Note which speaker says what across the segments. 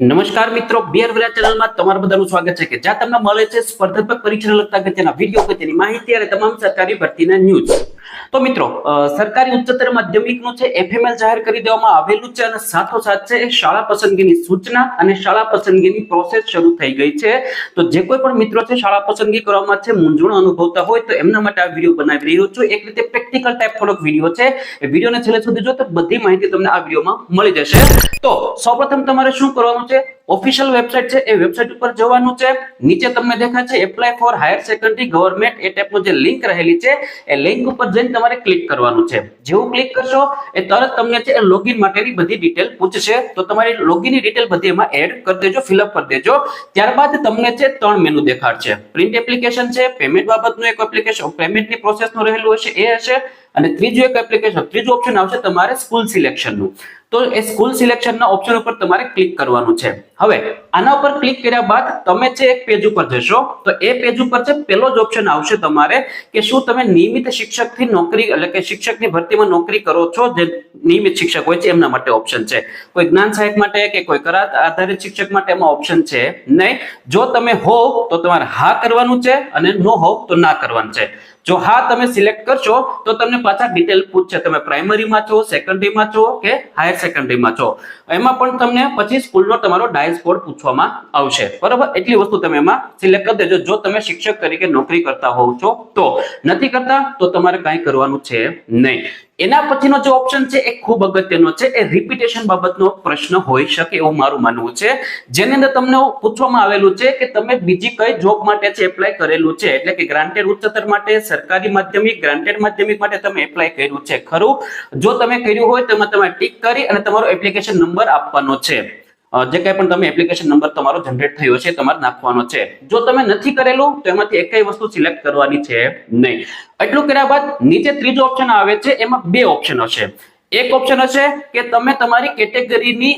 Speaker 1: નમસ્કાર મિત્રો બિયર વિરા ચેનલમાં તમારું બધાનું સ્વાગત છે કે જ્યાં તમને મળે છે સ્પર્ધાત્મક પરીક્ષાને લગતા અગત્યના વીડિયો અગત્યની માહિતી અને તમામ સરકારી ભરતીના ન્યૂઝ તો મિત્રો સરકારી ઉચ્ચતર માધ્યમિકનું છે એફએમએલ જાહેર કરી દેવામાં આવેલું છે અને સાથોસાથ છે શાળા પસંદગીની સૂચના અને શાળા પસંદગીની પ્રોસેસ શરૂ થઈ ગઈ છે. તો જે કોઈ પણ મિત્રો છે શાળા પસંદગી કરવામાં છે, મૂંઝવણ અનુભવતા હોય તો એમના માટે આ વીડિયો બનાવી રહ્યો છું. એક રીતે પ્રેક્ટિકલ ટાઈપ થોડોક વીડિયો છે. એ વિડીયોને છેલ્લે સુધી જો તો બધી માહિતી તમને આ વિડીયોમાં મળી જશે. તો સૌપ્રથમ તમારે શું કરવાનું છે? ઓફિશિયલ વેબસાઇટ છે, એ વેબસાઇટ ઉપર જવાનું છે. નીચે તમને દેખાશે apply for higher secondary government એ ટાઈપનું જે લિંક રહેલી છે, એ લિંક ઉપર જઈને તમારે ક્લિક કરવાનું છે. જેવું ક્લિક કરશો, એ તરત તમને છે લોગિન માટેની બધી ડિટેલ પૂછશે. તો તમારી લોગિનની ડિટેલ બધી એમાં એડ કરી દેજો ફિલઅપ કરી દેજો. ત્યારબાદ તમને છે, ત્રણ મેનુ દેખાડશે પ્રિન્ટ એપ્લિકેશન છે પેમેન્ટ બાબતનું એક એપ્લિકેશન પેમેન્ટની પ્રોસેસનું રહેલું હશે, એ હશે. અને ત્રીજું એક એપ્લિકેશન ત્રીજું ઓપ્શન આવશે તમારે સ્કૂલ સિલેક્શનનું તો એ સ્કૂલ સિલેક્શનના ઓપ્શન ઉપર તમારે ક્લિક કરવાનું છે. હવે, આના ઉપર ક્લિક કર્યા બાદ તમે છે એક પેજ ઉપર જશો, તો એ પેજ ઉપર છે પેલો જ ઓપ્શન આવશે તમારે કે શું તમે નિયમિત શિક્ષકથી નોકરી, એટલે કે શિક્ષકની ભરતીમાં નોકરી કરો છો, જે નિયમિત શિક્ષક હોય છે, એમના માટે ઓપ્શન છે. કોઈ જ્ઞાન સહાયક માટે કે કોઈ કરાર આધારિત શિક્ષક માટે એમાં ઓપ્શન છે? નહીં. જો તમે હો તો તમારે હા કરવાનું છે અને નો હો તો ના કરવાનું છે. જો હા તમે સિલેક્ટ કરશો, તો તમને પાછા ડિટેલ પૂછશે. તમે પ્રાઇમરીમાં છો સેકન્ડરીમાં છો કે હાયર સેકન્ડરીમાં છો? એમાં પણ તમને પછી સ્કૂલનો તમારો ડાયસ કોડ પૂછવામાં આવશે. બરાબર? એટલી વસ્તુ તમે એમાં સિલેક્ટ કરી દેજો. જો તમે શિક્ષક તરીકે નોકરી કરતા હોવ છો, તો નથી કરતા, તો તમારે કાંઈ કરવાનું છે નહીં. એના પછીનો જે ઓપ્શન છે એ ખૂબ અગત્યનો છે. એ રિપીટેશન બાબતનો પ્રશ્ન હોઈ શકે એવું મારું માનવું છે. જેની અંદર તમને પૂછવામાં આવેલું છે કે તમે બીજી કઈ જોબ માટે છે એપ્લાય કરેલું છે? એટલે કે ગ્રાન્ટેડ ઉચ્ચતર માટે, સરકારી માધ્યમિક ગ્રાન્ટેડ માધ્યમિક માટે તમે એપ્લાય કર્યું છે. ખરું? જો તમે કર્યું હોય તો તમે ટીક કરી અને તમારો એપ્લિકેશન નંબર આપવાનો છે. જે કંઈ પણ તમે એપ્લિકેશન નંબર તમારો જનરેટ થયો છે તમારે નાખવાનો છે. જો તમે નથી કરેલું, તો એમાંથી એક વસ્તુ સિલેક્ટ કરવાની છે નહીં. એટલું કર્યા બાદ નીચે ત્રીજો ઓપ્શન આવે છે, એમાં બે ઓપ્શન હશે. એક ઓપ્શન હશે કે તમે તમારી કેટેગરીની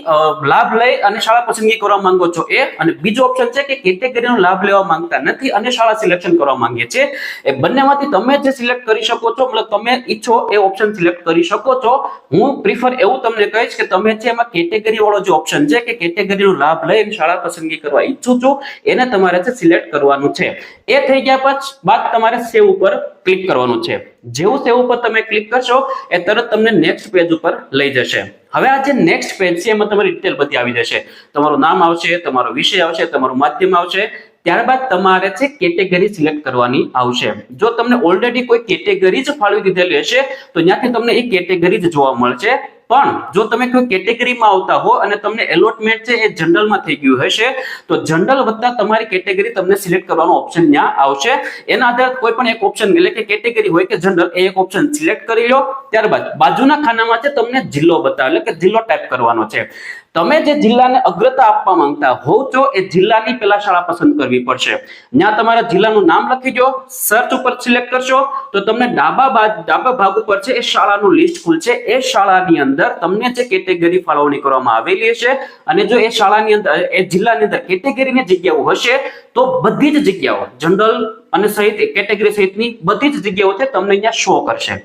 Speaker 1: લાભ લઈ અને શાળા પસંદગી કરવા માંગો છો એ. અને બીજો ઓપ્શન છે કે કેટેગરીનો લાભ લેવા માંગતા નથી અને શાળા સિલેક્શન કરવા માંગીએ છે એ બંનેમાંથી તમે જે સિલેક્ટ કરી શકો છો, મતલબ તમે ઈચ્છો એ ઓપ્શન સિલેક્ટ કરી શકો છો. હું પ્રિફર એવું તમને કહીશ કે તમે છે એમાં કેટેગરી વાળો જે ઓપ્શન છે કે કેટેગરીનો લાભ લઈ શાળા પસંદગી કરવા ઈચ્છું છું, એને તમારે સિલેક્ટ કરવાનું છે. એ થઈ ગયા પછી બાદ તમારે સેવ ઉપર ક્લિક કરવાનું છે. જેવું સેવ ઉપર તમે ક્લિક કરશો, એ તરત તમને નેક્સ્ટ પેજ ઉપર લઈ જશે. હવે આ જે નેક્સ્ટ પેજ છે, એમાં તમારી ડિટેલ બધી આવી જશે. તમારું નામ આવશે, તમારો વિષય આવશે, તમારું માધ્યમ આવશે. ત્યારબાદ તમારે છે કેટેગરી સિલેક્ટ કરવાની આવશે. જો તમને ઓલરેડી કોઈ કેટેગરી જ ફાળવી દીધેલી હશે, તો ત્યાંથી તમને એ કેટેગરી જ જોવા મળશે. પણ જો તમે કોઈ કેટેગરીમાં આવતા હો અને તમને એલોટમેન્ટ છે એ જનરલમાં થઈ ગયું હશે, તો જનરલ વત્તા તમારી કેટેગરી તમને સિલેક્ટ કરવાનો ઓપ્શન ત્યાં આવશે. એના આધારે કોઈ પણ એક ઓપ્શન એટલે કે કેટેગરી હોય કે જનરલ, એ એક ઓપ્શન સિલેક્ટ કરી લો. ત્યારબાદ બાજુના ખાનામાં છે તમને જિલ્લો બતાવે, એટલે કે જિલ્લો ટાઈપ કરવાનો છે. તમે જે જિલ્લાને અગ્રતા આપવા માંગતા હોવ છો, એ જિલ્લાની પેલા શાળા પસંદ કરવી પડશે. ત્યાં તમારા જિલ્લાનું નામ લખી દો સર્ચ ઉપર સિલેક્ટ કરશો, તો તમને ડાબા બાદ ડાબા ભાગ ઉપર છે એ શાળાનું લિસ્ટ ખુલશે એ શાળાની અંદર તમને જે કેટેગરી ફાળવણી કરવામાં આવેલી હશે અને જો એ શાળાની અંદર, એ જિલ્લાની અંદર કેટેગરીની જગ્યાઓ હશે, તો બધી જ જગ્યાઓ, જનરલ અને સહિત કેટેગરી સહિતની બધી જ જગ્યાઓ છે, તમને અહીંયા શો કરશે.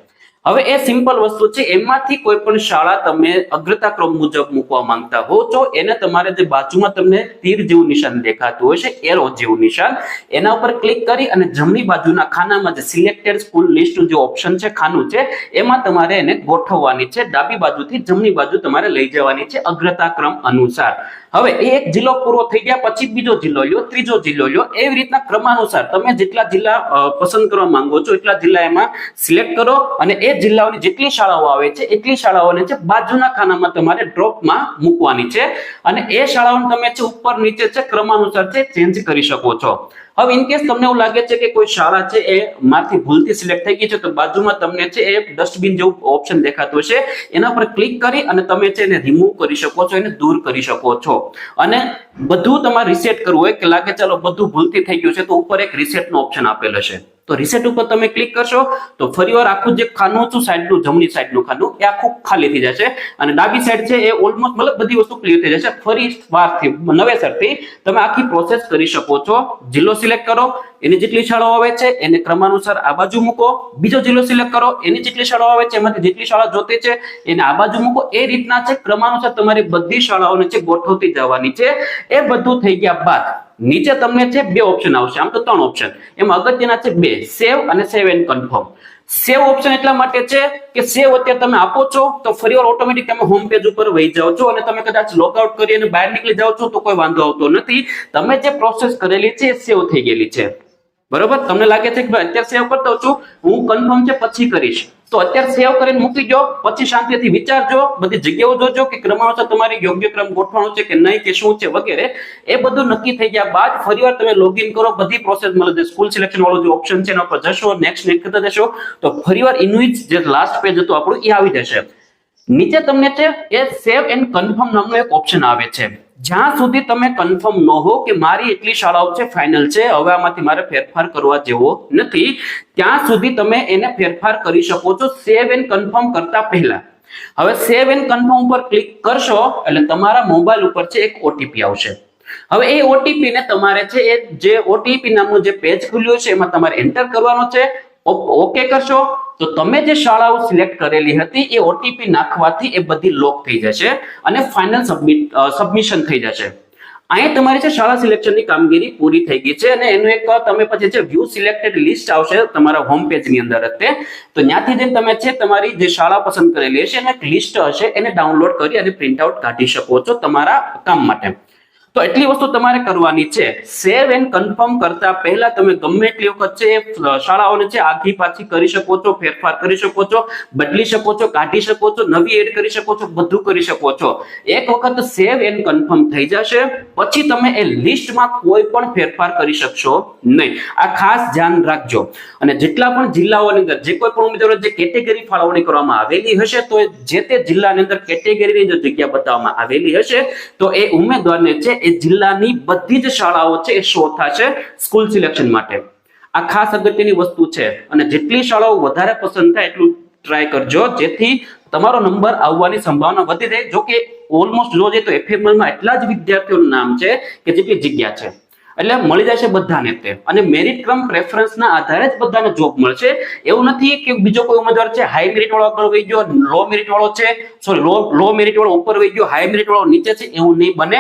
Speaker 1: હવે એ સિમ્પલ વસ્તુ છે, એમાંથી કોઈ પણ શાળા તમે અગ્રતા ક્રમ મુજબ મૂકવા માંગતા હો, તો એને તમારે જે બાજુમાં તમને તીર જેવું નિશાન દેખાતું હશે એરો જેવું નિશાન, એના ઉપર ક્લિક કરી અને જમણી બાજુના ખાનામાં જે સિલેક્ટેડ સ્કૂલ લિસ્ટ જે ઓપ્શન છે, ખાનું છે, એમાં તમારે એને ગોઠવવાની છે, ડાબી બાજુથી જમણી બાજુ તમારે લઈ જવાની છે અગ્રતા ક્રમ અનુસાર. હવે એ એક જિલ્લો પૂરો થઈ ગયા, પછી બીજો જિલ્લો લ્યો, ત્રીજો જિલ્લો લ્યો, એવી રીતના ક્રમાનુસાર તમે જેટલા જિલ્લા પસંદ કરવા માંગો છો, એટલા જિલ્લા એમાં સિલેક્ટ કરો અને એ જિલ્લાઓની જેટલી શાળાઓ આવે છે, એટલી શાળાઓને છે બાજુના ખાનામાં તમારે ડ્રોપમાં મૂકવાની છે. અને એ શાળાઓને તમે છે ઉપર નીચે છે ક્રમાનુસાર છે ચેન્જ કરી શકો છો. હવે ઇન કેસ તમને એવું લાગે છે કે કોઈ શાળા છે એ માંથી ભૂલથી સિલેક્ટ થઈ ગઈ છે, તો બાજુમાં તમને છે એ ડસ્ટબિન જેવું ઓપ્શન દેખાતું છે એના પર ક્લિક કરી અને તમે છે એને રિમૂવ કરી શકો છો, એને દૂર કરી શકો છો. અને બધું તમારે રિસેટ કરવું હોય કે લાગે ચાલો બધું ભૂલથી થઈ ગયું છે, તો ઉપર એક રિસેટ નો ઓપ્શન આપેલ હશે. તો રિસેટ ઉપર તમે ક્લિક કરશો, તો ફરીવાર આખું જે ખાનું હતું સાઈડનું જમણી સાઈડનું ખાનું, એ આખું ખાલી થઈ જશે. અને ડાબી સાઈડ છે, એ ઓલમોસ્ટ મતલબ બધી વસ્તુ ક્લિયર થઈ જશે. ફરી વારથી નવેસરથી તમે આખી પ્રોસેસ કરી શકો છો. જિલ્લો સિલેક્ટ કરો, એની જેટલી શાળાઓ આવે છે, એને ક્રમાનુસાર આ બાજુ મૂકો. બીજો જિલ્લો સિલેક્ટ કરો, એની જેટલી શાળાઓ આવે છે, એમાંથી જેટલી શાળા જોતી છે, એને આ બાજુ મૂકો. એ રીતના છે, ક્રમાનુસાર તમારી બધી શાળાઓને છે ગોઠવતી જવાની છે, એ બધું થઈ ગયા બાદ નીચે તમને છે બે ઓપ્શન આવશે. આમ તો ત્રણ ઓપ્શન એમાં અગત્યના છે બે સેવ અને save and confirm save option એટલા માટે છે કે સેવ અત્યારે તમે આપો છો, તો ફરીવાર ઓટોમેટિક તમે હોમ પેજ ઉપર વહી જાઓ છો અને તમે કદાચ લોકઆઉટ કરી અને બહાર નીકળી જાઓ છો, તો કોઈ વાંધો આવતો નથી. તમે જે પ્રોસેસ કરેલી છે સેવ થઈ ગયેલી છે. બરોબર? તમને લાગે છે કે ભાઈ અત્યારે સેવ કરતો છું, હું કન્ફર્મ છે, પછી કરીશ. તો અત્યારે સેવ કરીને મૂકી દો, પછી શાંતિથી વિચારજો, બધી જગ્યાઓ જોજો કે ક્રમાનુસાર તમારે યોગ્ય ક્રમ ગોઠવાનો છે કે નહીં કે શું છે વગેરે. એ બધું નક્કી થઈ ગયા બાદ ફરીવાર તમે લોગિન કરો, બધી પ્રોસેસ મળે છે સ્કૂલ સિલેક્શન વાળો જે ઓપ્શન છે એના પર જશો નેક્સ્ટ નેક્સ્ટ કરતા જશો. તો ફરીવાર ઇન્વિચ જે લાસ્ટ પેજ હતું આપણું, એ આવી જશે. નીચે તમને છે એ સેવ એન્ડ કન્ફર્મ નામનો એક ઓપ્શન આવે છે. જ્યાં સુધી તમે કન્ફર્મ ન હો કે મારી એટલી શાળાઓ છે ફાઇનલ છે, હવે આમાંથી મારે ફેરફાર કરવા જેવો નથી, ત્યાં સુધી તમે એને ફેરફાર કરી શકો છો સેવ એન્ડ કન્ફર્મ કરતા પહેલા. હવે સેવ એન્ડ કન્ફર્મ ઉપર ક્લિક કરશો, એટલે તમારા મોબાઈલ ઉપર છે, એક ઓટીપી આવશે. હવે એ ઓટીપી ને તમારે છે, એ જે ઓટીપી નામનું જે પેજ ખુલ્યું છે, એમાં તમારે એન્ટર કરવાનો છે. ઓકે કરશો. તો તમે જે શાળાઓ સિલેક્ટ કરેલી હતી, એ ઓટીપી નાખવાથી એ બધી લોક થઈ જશે અને ફાઇનલ સબમિટ સબમિશન થઈ જશે. અહીંયા તમારી જે શાળા સિલેક્શનની કામગીરી પૂરી થઈ ગઈ છે અને એનું એક, તમે પછી જે વ્યૂ સિલેક્ટેડ લિસ્ટ આવશે તમારા હોમ પેજની અંદર જ તો. ત્યાંથી જઈને તમે છે તમારી જે શાળા પસંદ કરેલી હશે, એનું એક લિસ્ટ હશે, એને ડાઉનલોડ કરી અને પ્રિન્ટ આઉટ કાઢી શકો છો તમારા કામ માટે. તો એટલી વસ્તુ તમારે કરવાની છે. સેવ એન્ડ કન્ફર્મ કરતા પહેલા તમે ગમે એટલી વખત છે, શાળાઓને છે આખી પાછી કરી શકો છો, ફેરફાર કરી શકો છો, બદલી શકો છો, કાઢી શકો છો, નવી એડ કરી શકો છો, બધું કરી શકો છો. એક વખત સેવ એન્ડ કન્ફર્મ થઈ જશે, પછી તમે એ લિસ્ટમાં કોઈ પણ ફેરફાર કરી શકશો નહીં. આ ખાસ ધ્યાન રાખજો. અને જેટલા પણ જિલ્લાઓની અંદર, જે કોઈ પણ ઉમેદવારો જે કેટેગરી ફાળવણી કરવામાં આવેલી હશે, તો જે તે જિલ્લાની અંદર કેટેગરીની જો જગ્યા બતાવવામાં આવેલી હશે, તો એ ઉમેદવારને છે એ જિલ્લાની બધી જ શાળાઓ છે, એ શો થશે સ્કૂલ સિલેક્શન માટે. આ ખાસ અગત્યની વસ્તુ છે અને જેટલી શાળાઓ વધારે પસંદ થાય એટલું ટ્રાય કરજો. જેથી તમારો નંબર આવવાની સંભાવના વધી જાય જો કે ઓલમોસ્ટ જો જઈએ તો એફએમએલમાં એટલા જ વિદ્યાર્થીઓનું નામ છે કે જેટલી જગ્યા છે. એટલે મળી જશે બધાને તે. અને મેરિટ ક્રમ પ્રેફરન્સ ના આધારે જ બધાને જોબ મળશે. એવું નથી કે બીજો કોઈ ઉમેદવાર છે હાઈ મેરિટ વાળો આગળ વહી ગયો લો મેરિટ વાળો છે સોરી લો લો મેરિટ વાળો ઉપર વહી ગયો હાઈ મેરિટ વાળો નીચે છે, એવું નહીં બને.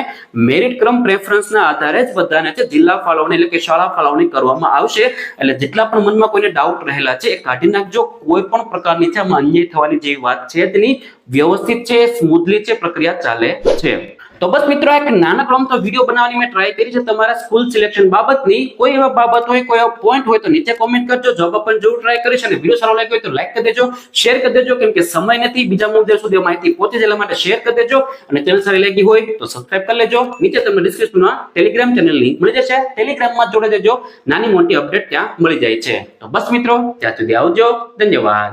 Speaker 1: મેરિટ ક્રમ પ્રેફરન્સ ના આધારે જ બધાને છે, જિલ્લા ફાળવણી એટલે કે શાળા ફાળવણી કરવામાં આવશે. એટલે જેટલા પણ મનમાં કોઈને ડાઉટ રહેલા છે, એ કાઢી નાખજો. કોઈ પણ પ્રકારની છે અન્યાય થવાની જેવી વાત છે તેની વ્યવસ્થિત છે સ્મૂથલી છે, પ્રક્રિયા ચાલે છે. તો બસ મિત્રો, એક નાનકડો તો વીડિયો બનાવવાની મેં ટ્રાય કરી છે. તમારા સ્કૂલ સિલેક્શન બાબતની કોઈ એવા બાબત હોય, કોઈ એવો પોઈન્ટ હોય તો નીચે કોમેન્ટ કરજો. જવાબ પણ જરૂર ટ્રાય કરીશ અને વીડિયો સારો લાગ્યો હોય તો લાઈક કરી દેજો શેર કરી દેજો. કેમ કે સમય નથી, બીજા મુદ્દે સુધી માહિતી પહોંચે એટલા માટે શેર કરી દેજો. અને ચેનલ સારી લાગી હોય તો સબસ્ક્રાઇબ કરી લેજો. નીચે તમને ડિસ્ક્રિપ્શનમાં ટેલિગ્રામ ચેનલ લિંક મળી જશે. ટેલિગ્રામમાં જોડે દેજો નાની મોટી અપડેટ ત્યાં મળી જાય છે. તો બસ મિત્રો, ત્યાં સુધી આવજો. ધન્યવાદ.